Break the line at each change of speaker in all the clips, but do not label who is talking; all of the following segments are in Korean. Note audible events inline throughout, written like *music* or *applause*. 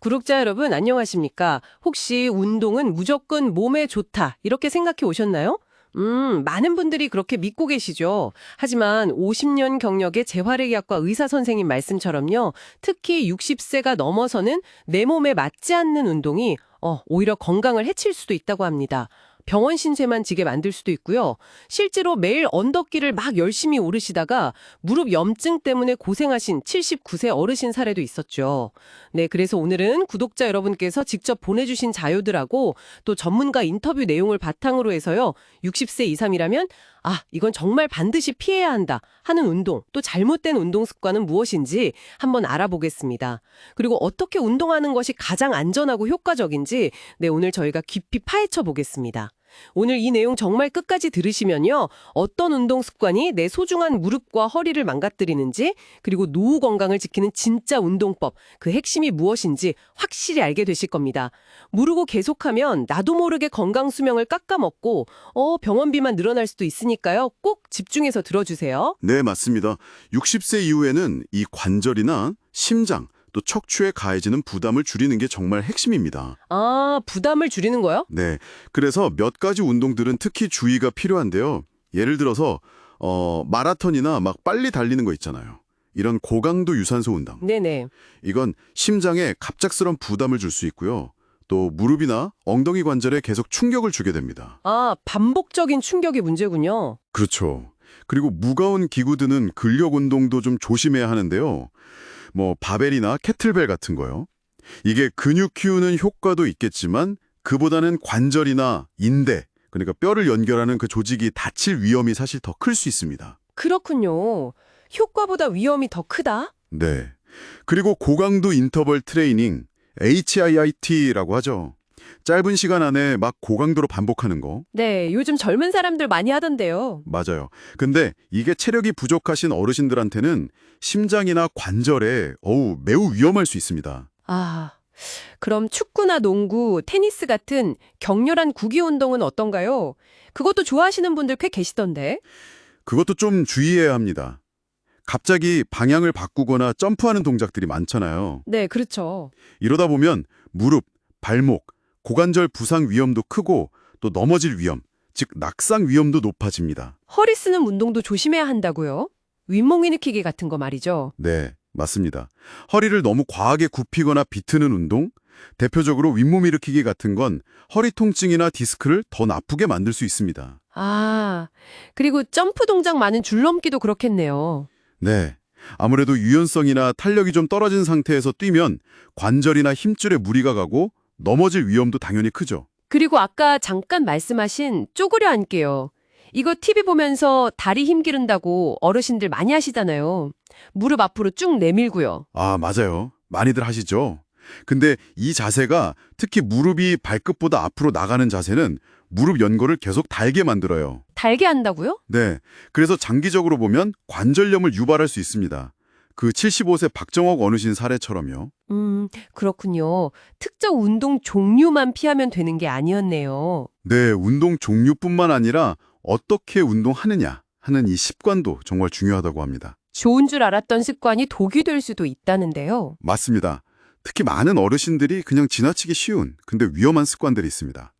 구독자 여러분 안녕하십니까? 혹시 운동은 무조건 몸에 좋다 이렇게 생각해 오셨나요? 음, 많은 분들이 그렇게 믿고 계시죠. 하지만 50년 경력의 재활의학과 의사 선생님 말씀처럼요. 특히 60세가 넘어서는 내 몸에 맞지 않는 운동이 어, 오히려 건강을 해칠 수도 있다고 합니다. 병원 신세만 지게 만들 수도 있고요. 실제로 매일 언덕길을 막 열심히 오르시다가 무릎 염증 때문에 고생하신 79세 어르신 사례도 있었죠. 네, 그래서 오늘은 구독자 여러분께서 직접 보내주신 자료들하고 또 전문가 인터뷰 내용을 바탕으로 해서요. 60세 이상이라면 아, 이건 정말 반드시 피해야 한다 하는 운동, 또 잘못된 운동 습관은 무엇인지 한번 알아보겠습니다. 그리고 어떻게 운동하는 것이 가장 안전하고 효과적인지 네, 오늘 저희가 깊이 파헤쳐 보겠습니다. 오늘 이 내용 정말 끝까지 들으시면요. 어떤 운동 습관이 내 소중한 무릎과 허리를 망가뜨리는지, 그리고 노후 건강을 지키는 진짜 운동법, 그 핵심이 무엇인지 확실히 알게 되실 겁니다. 모르고 계속하면 나도 모르게 건강 수명을 깎아먹고, 어, 병원비만 늘어날 수도 있으니까요. 꼭 집중해서 들어주세요.
네, 맞습니다. 60세 이후에는 이 관절이나 심장, 또 척추에 가해지는 부담을 줄이는 게 정말 핵심입니다.
아, 부담을 줄이는 거요?
네, 그래서 몇 가지 운동들은 특히 주의가 필요한데요. 예를 들어서 어, 마라톤이나 막 빨리 달리는 거 있잖아요. 이런 고강도 유산소 운동.
네네.
이건 심장에 갑작스런 부담을 줄 수 있고요. 또 무릎이나 엉덩이 관절에 계속 충격을 주게 됩니다.
아, 반복적인 충격이 문제군요.
그렇죠. 그리고 무거운 기구 드는 근력 운동도 좀 조심해야 하는데요. 뭐 바벨이나 캐틀벨 같은 거요. 이게 근육 키우는 효과도 있겠지만 그보다는 관절이나 인대, 그러니까 뼈를 연결하는 그 조직이 다칠 위험이 사실 더 클 수 있습니다.
그렇군요. 효과보다 위험이 더 크다?
네. 그리고 고강도 인터벌 트레이닝, HIIT라고 하죠. 짧은 시간 안에 막 고강도로 반복하는 거.
네, 요즘 젊은 사람들 많이 하던데요.
맞아요. 근데 이게 체력이 부족하신 어르신들한테는 심장이나 관절에 어우 매우 위험할 수 있습니다.
아, 그럼 축구나 농구, 테니스 같은 격렬한 구기 운동은 어떤가요? 그것도 좋아하시는 분들 꽤 계시던데.
그것도 좀 주의해야 합니다. 갑자기 방향을 바꾸거나 점프하는 동작들이 많잖아요.
네, 그렇죠.
이러다 보면 무릎, 발목, 고관절 부상 위험도 크고 또 넘어질 위험, 즉 낙상 위험도 높아집니다.
허리 쓰는 운동도 조심해야 한다고요? 윗몸 일으키기 같은 거 말이죠.
네, 맞습니다. 허리를 너무 과하게 굽히거나 비트는 운동, 대표적으로 윗몸 일으키기 같은 건 허리 통증이나 디스크를 더 나쁘게 만들 수 있습니다.
아, 그리고 점프 동작 많은 줄넘기도 그렇겠네요.
네. 아무래도 유연성이나 탄력이 좀 떨어진 상태에서 뛰면 관절이나 힘줄에 무리가 가고 넘어질 위험도 당연히 크죠.
그리고 아까 잠깐 말씀하신 쪼그려 앉기요. 이거 TV 보면서 다리 힘 기른다고 어르신들 많이 하시잖아요. 무릎 앞으로 쭉 내밀고요.
아, 맞아요. 많이들 하시죠. 근데 이 자세가 특히 무릎이 발끝보다 앞으로 나가는 자세는 무릎 연골을 계속 달게 만들어요.
달게 한다고요?
네. 그래서 장기적으로 보면 관절염을 유발할 수 있습니다. 그 75세 박정옥 어르신 사례처럼요.
음, 그렇군요. 특정 운동 종류만 피하면 되는 게 아니었네요.
네, 운동 종류뿐만 아니라 어떻게 운동하느냐 하는 이 습관도 정말 중요하다고 합니다.
좋은 줄 알았던 습관이 독이 될 수도 있다는데요.
맞습니다. 특히 많은 어르신들이 그냥 지나치기 쉬운 근데 위험한 습관들이 있습니다.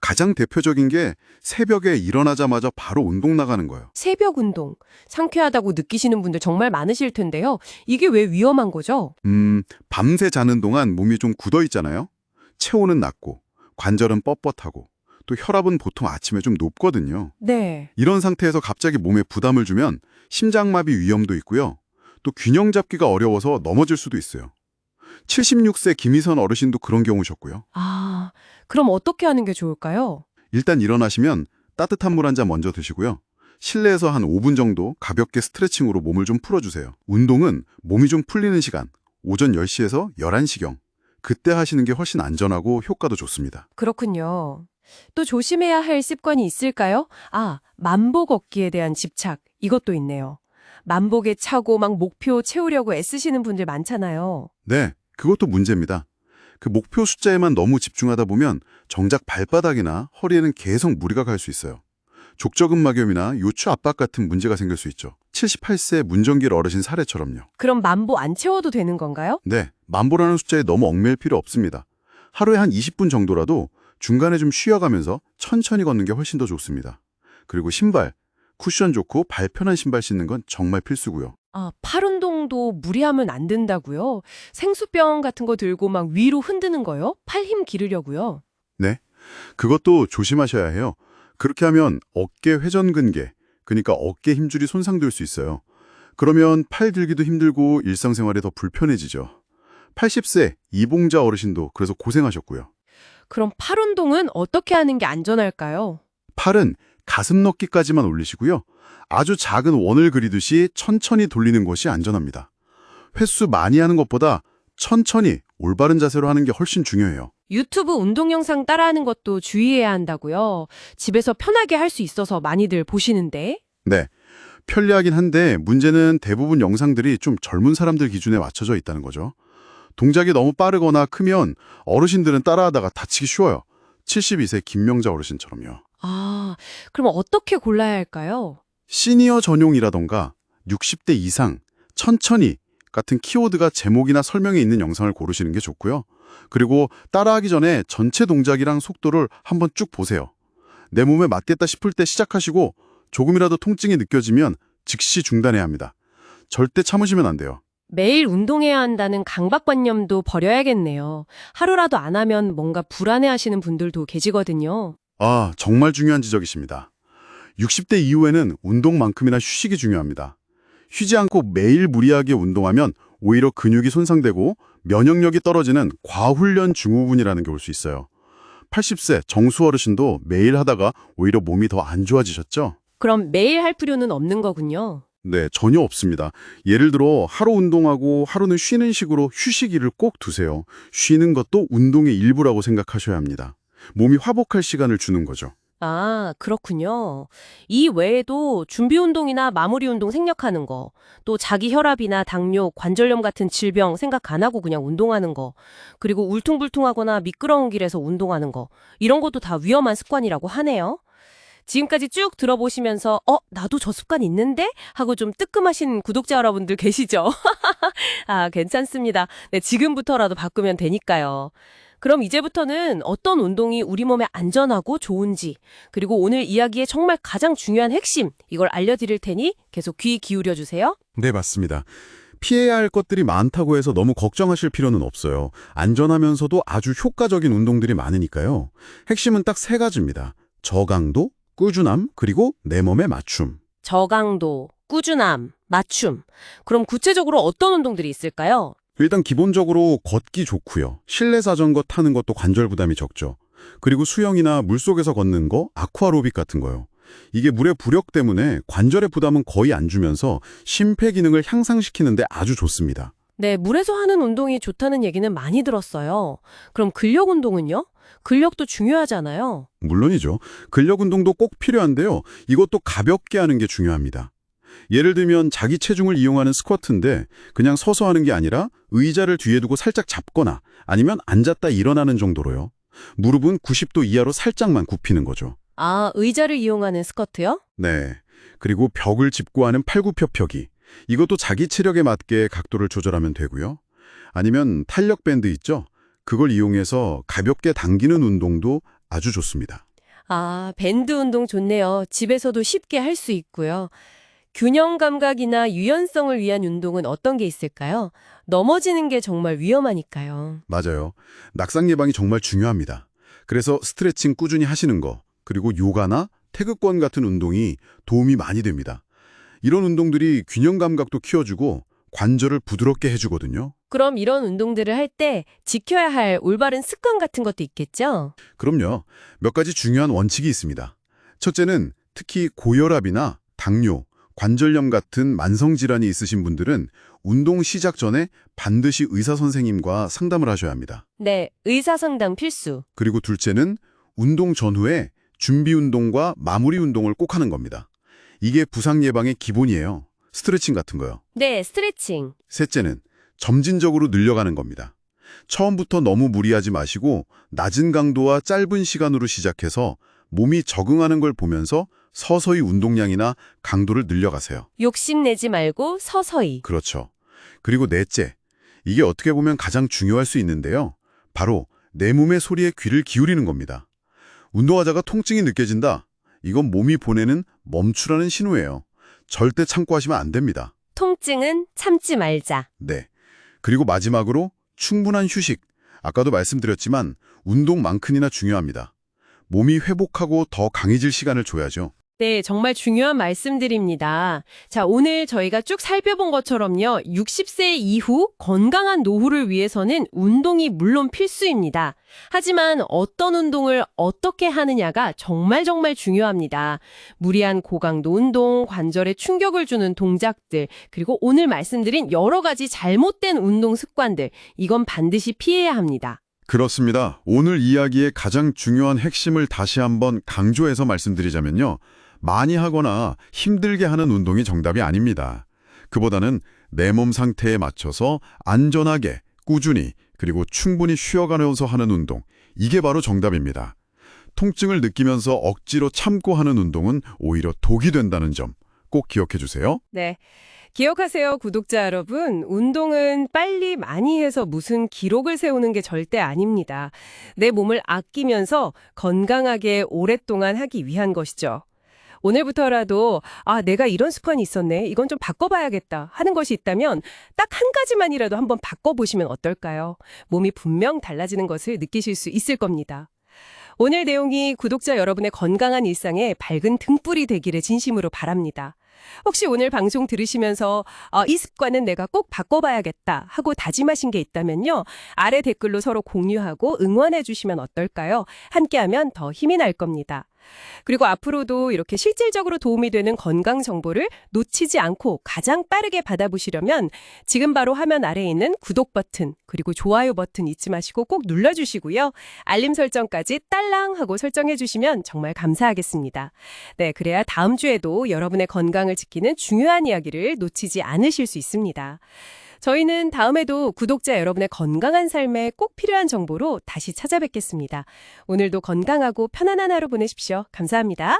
가장 대표적인 게 새벽에 일어나자마자 바로 운동 나가는 거예요.
새벽 운동, 상쾌하다고 느끼시는 분들 정말 많으실 텐데요. 이게 왜 위험한 거죠?
음, 밤새 자는 동안 몸이 좀 굳어 있잖아요. 체온은 낮고 관절은 뻣뻣하고 또 혈압은 보통 아침에 좀 높거든요.
네.
이런 상태에서 갑자기 몸에 부담을 주면 심장마비 위험도 있고요. 또 균형 잡기가 어려워서 넘어질 수도 있어요. 76세 김희선 어르신도 그런 경우셨고요.
아, 그럼 어떻게 하는 게 좋을까요?
일단 일어나시면 따뜻한 물 한 잔 먼저 드시고요. 실내에서 한 5분 정도 가볍게 스트레칭으로 몸을 좀 풀어주세요. 운동은 몸이 좀 풀리는 시간, 오전 10시에서 11시경. 그때 하시는 게 훨씬 안전하고 효과도 좋습니다.
그렇군요. 또 조심해야 할 습관이 있을까요? 아, 만보 걷기에 대한 집착. 이것도 있네요. 만복에 차고 막 목표 채우려고 애쓰시는 분들 많잖아요.
네, 그것도 문제입니다. 그 목표 숫자에만 너무 집중하다 보면 정작 발바닥이나 허리에는 계속 무리가 갈 수 있어요. 족저근 막염이나 요추 압박 같은 문제가 생길 수 있죠. 78세 문정길 어르신 사례처럼요.
그럼 만보 안 채워도 되는 건가요?
네, 만보라는 숫자에 너무 얽매일 필요 없습니다. 하루에 한 20분 정도라도 중간에 좀 쉬어가면서 천천히 걷는 게 훨씬 더 좋습니다. 그리고 신발, 쿠션 좋고 발 편한 신발 신는 건 정말 필수고요.
아, 팔 운동도 무리하면 안 된다고요? 생수병 같은 거 들고 막 위로 흔드는 거요? 팔 힘 기르려고요?
그것도 조심하셔야 해요. 그렇게 하면 어깨 회전근개, 그러니까 어깨 힘줄이 손상될 수 있어요. 그러면 팔 들기도 힘들고 일상생활에 더 불편해지죠. 80세 이봉자 어르신도 그래서 고생하셨고요.
그럼 팔 운동은 어떻게 하는 게 안전할까요?
팔은 가슴 넣기까지만 올리시고요. 아주 작은 원을 그리듯이 천천히 돌리는 것이 안전합니다. 횟수 많이 하는 것보다 천천히 올바른 자세로 하는 게 훨씬 중요해요.
유튜브 운동 영상 따라하는 것도 주의해야 한다고요. 집에서 편하게 할 수 있어서 많이들 보시는데.
네. 편리하긴 한데 문제는 대부분 영상들이 좀 젊은 사람들 기준에 맞춰져 있다는 거죠. 동작이 너무 빠르거나 크면 어르신들은 따라하다가 다치기 쉬워요. 72세 김명자 어르신처럼요.
아, 그럼 어떻게 골라야 할까요?
시니어 전용이라던가 60대 이상, 천천히 같은 키워드가 제목이나 설명에 있는 영상을 고르시는 게 좋고요. 그리고 따라하기 전에 전체 동작이랑 속도를 한번 쭉 보세요. 내 몸에 맞겠다 싶을 때 시작하시고 조금이라도 통증이 느껴지면 즉시 중단해야 합니다. 절대 참으시면 안 돼요.
매일 운동해야 한다는 강박관념도 버려야겠네요. 하루라도 안 하면 뭔가 불안해 하시는 분들도 계시거든요.
아, 정말 중요한 지적이십니다. 60대 이후에는 운동만큼이나 휴식이 중요합니다. 쉬지 않고 매일 무리하게 운동하면 오히려 근육이 손상되고 면역력이 떨어지는 과훈련 증후군이라는 게 올 수 있어요. 80세 정수 어르신도 매일 하다가 오히려 몸이 더 안 좋아지셨죠?
그럼 매일 할 필요는 없는 거군요.
네, 전혀 없습니다. 예를 들어 하루 운동하고 하루는 쉬는 식으로 휴식일을 꼭 두세요. 쉬는 것도 운동의 일부라고 생각하셔야 합니다. 몸이 화복할 시간을 주는 거죠.
아, 그렇군요. 이 외에도 준비 운동이나 마무리 운동 생략하는 거, 또 자기 혈압이나 당뇨, 관절염 같은 질병 생각 안 하고 그냥 운동하는 거, 그리고 울퉁불퉁하거나 미끄러운 길에서 운동하는 거, 이런 것도 다 위험한 습관이라고 하네요. 지금까지 쭉 들어보시면서, 어, 나도 저 습관 있는데? 하고 좀 뜨끔하신 구독자 여러분들 계시죠? *laughs* 아, 괜찮습니다. 네, 지금부터라도 바꾸면 되니까요. 그럼 이제부터는 어떤 운동이 우리 몸에 안전하고 좋은지, 그리고 오늘 이야기의 정말 가장 중요한 핵심, 이걸 알려드릴 테니 계속 귀 기울여 주세요.
네, 맞습니다. 피해야 할 것들이 많다고 해서 너무 걱정하실 필요는 없어요. 안전하면서도 아주 효과적인 운동들이 많으니까요. 핵심은 딱 세 가지입니다. 저강도, 꾸준함, 그리고 내 몸에 맞춤.
저강도, 꾸준함, 맞춤. 그럼 구체적으로 어떤 운동들이 있을까요?
일단 기본적으로 걷기 좋고요. 실내 자전거 타는 것도 관절 부담이 적죠. 그리고 수영이나 물속에서 걷는 거, 아쿠아로빅 같은 거요. 이게 물의 부력 때문에 관절의 부담은 거의 안 주면서 심폐 기능을 향상시키는데 아주 좋습니다.
네, 물에서 하는 운동이 좋다는 얘기는 많이 들었어요. 그럼 근력 운동은요? 근력도 중요하잖아요.
물론이죠. 근력 운동도 꼭 필요한데요. 이것도 가볍게 하는 게 중요합니다. 예를 들면 자기 체중을 이용하는 스쿼트인데 그냥 서서 하는 게 아니라 의자를 뒤에 두고 살짝 잡거나 아니면 앉았다 일어나는 정도로요. 무릎은 90도 이하로 살짝만 굽히는 거죠.
아, 의자를 이용하는 스쿼트요?
네. 그리고 벽을 짚고 하는 팔굽혀펴기. 이것도 자기 체력에 맞게 각도를 조절하면 되고요. 아니면 탄력 밴드 있죠? 그걸 이용해서 가볍게 당기는 운동도 아주 좋습니다.
아, 밴드 운동 좋네요. 집에서도 쉽게 할 수 있고요. 균형 감각이나 유연성을 위한 운동은 어떤 게 있을까요? 넘어지는 게 정말 위험하니까요.
맞아요. 낙상 예방이 정말 중요합니다. 그래서 스트레칭 꾸준히 하시는 거, 그리고 요가나 태극권 같은 운동이 도움이 많이 됩니다. 이런 운동들이 균형 감각도 키워주고 관절을 부드럽게 해주거든요.
그럼 이런 운동들을 할 때 지켜야 할 올바른 습관 같은 것도 있겠죠?
그럼요. 몇 가지 중요한 원칙이 있습니다. 첫째는 특히 고혈압이나 당뇨, 관절염 같은 만성 질환이 있으신 분들은 운동 시작 전에 반드시 의사 선생님과 상담을 하셔야 합니다.
네, 의사 상담 필수.
그리고 둘째는 운동 전후에 준비 운동과 마무리 운동을 꼭 하는 겁니다. 이게 부상 예방의 기본이에요. 스트레칭 같은 거요.
네, 스트레칭.
셋째는 점진적으로 늘려가는 겁니다. 처음부터 너무 무리하지 마시고 낮은 강도와 짧은 시간으로 시작해서 몸이 적응하는 걸 보면서 서서히 운동량이나 강도를 늘려가세요.
욕심내지 말고 서서히.
그렇죠. 그리고 넷째, 이게 어떻게 보면 가장 중요할 수 있는데요. 바로 내 몸의 소리에 귀를 기울이는 겁니다. 운동하다가 통증이 느껴진다. 이건 몸이 보내는 멈추라는 신호예요. 절대 참고 하시면 안 됩니다.
통증은 참지 말자.
네. 그리고 마지막으로 충분한 휴식. 아까도 말씀드렸지만 운동만큼이나 중요합니다. 몸이 회복하고 더 강해질 시간을 줘야죠.
네, 정말 중요한 말씀드립니다. 자, 오늘 저희가 쭉 살펴본 것처럼요. 60세 이후 건강한 노후를 위해서는 운동이 물론 필수입니다. 하지만 어떤 운동을 어떻게 하느냐가 정말 정말 중요합니다. 무리한 고강도 운동, 관절에 충격을 주는 동작들, 그리고 오늘 말씀드린 여러 가지 잘못된 운동 습관들, 이건 반드시 피해야 합니다.
그렇습니다. 오늘 이야기의 가장 중요한 핵심을 다시 한번 강조해서 말씀드리자면요. 많이 하거나 힘들게 하는 운동이 정답이 아닙니다. 그보다는 내 몸 상태에 맞춰서 안전하게, 꾸준히, 그리고 충분히 쉬어가면서 하는 운동. 이게 바로 정답입니다. 통증을 느끼면서 억지로 참고 하는 운동은 오히려 독이 된다는 점 꼭 기억해 주세요.
네. 기억하세요, 구독자 여러분. 운동은 빨리 많이 해서 무슨 기록을 세우는 게 절대 아닙니다. 내 몸을 아끼면서 건강하게 오랫동안 하기 위한 것이죠. 오늘부터라도 아, 내가 이런 습관이 있었네. 이건 좀 바꿔봐야겠다 하는 것이 있다면 딱 한 가지만이라도 한번 바꿔보시면 어떨까요? 몸이 분명 달라지는 것을 느끼실 수 있을 겁니다. 오늘 내용이 구독자 여러분의 건강한 일상에 밝은 등불이 되기를 진심으로 바랍니다. 혹시 오늘 방송 들으시면서 아, 이 습관은 내가 꼭 바꿔봐야겠다 하고 다짐하신 게 있다면요. 아래 댓글로 서로 공유하고 응원해 주시면 어떨까요? 함께하면 더 힘이 날 겁니다. 그리고 앞으로도 이렇게 실질적으로 도움이 되는 건강 정보를 놓치지 않고 가장 빠르게 받아보시려면 지금 바로 화면 아래에 있는 구독 버튼 그리고 좋아요 버튼 잊지 마시고 꼭 눌러주시고요. 알림 설정까지 딸랑 하고 설정해 주시면 정말 감사하겠습니다. 네, 그래야 다음 주에도 여러분의 건강을 지키는 중요한 이야기를 놓치지 않으실 수 있습니다. 저희는 다음에도 구독자 여러분의 건강한 삶에 꼭 필요한 정보로 다시 찾아뵙겠습니다. 오늘도 건강하고 편안한 하루 보내십시오. 감사합니다.